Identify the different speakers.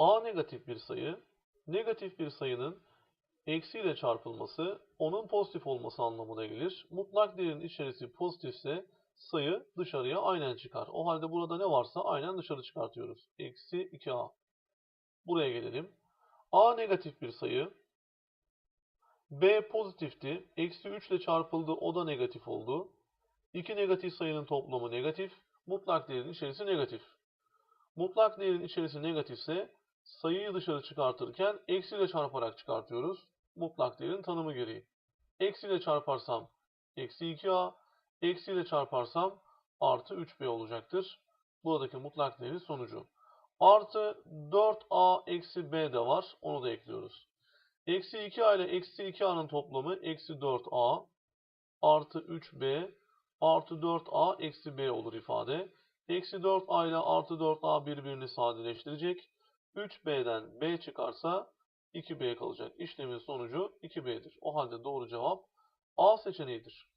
Speaker 1: A negatif bir sayı, negatif bir sayının eksiyle çarpılması onun pozitif olması anlamına gelir. Mutlak değerin içerisi pozitifse sayı dışarıya aynen çıkar. O halde burada ne varsa aynen dışarı çıkartıyoruz. Eksi 2a. Buraya gelelim. A negatif bir sayı. B pozitifti. Eksi 3 ile çarpıldı. O da negatif oldu. İki negatif sayının toplamı negatif. Mutlak değerin içerisi negatif. Mutlak değerin içerisi negatifse sayıyı dışarı çıkartırken eksi ile çarparak çıkartıyoruz. Mutlak değerin tanımı gereği. Eksi ile çarparsam eksi 2a, eksi ile çarparsam artı 3b olacaktır. Buradaki mutlak değerin sonucu. Artı 4a eksi b de var. Onu da ekliyoruz. Eksi 2a ile eksi 2a'nın toplamı eksi 4a artı 3b artı 4a eksi b olur ifade. Eksi 4a ile artı 4a birbirini sadeleştirecek. 3b'den b çıkarsa 2b kalacak. İşlemin sonucu 2b'dir. O halde doğru cevap A seçeneğidir.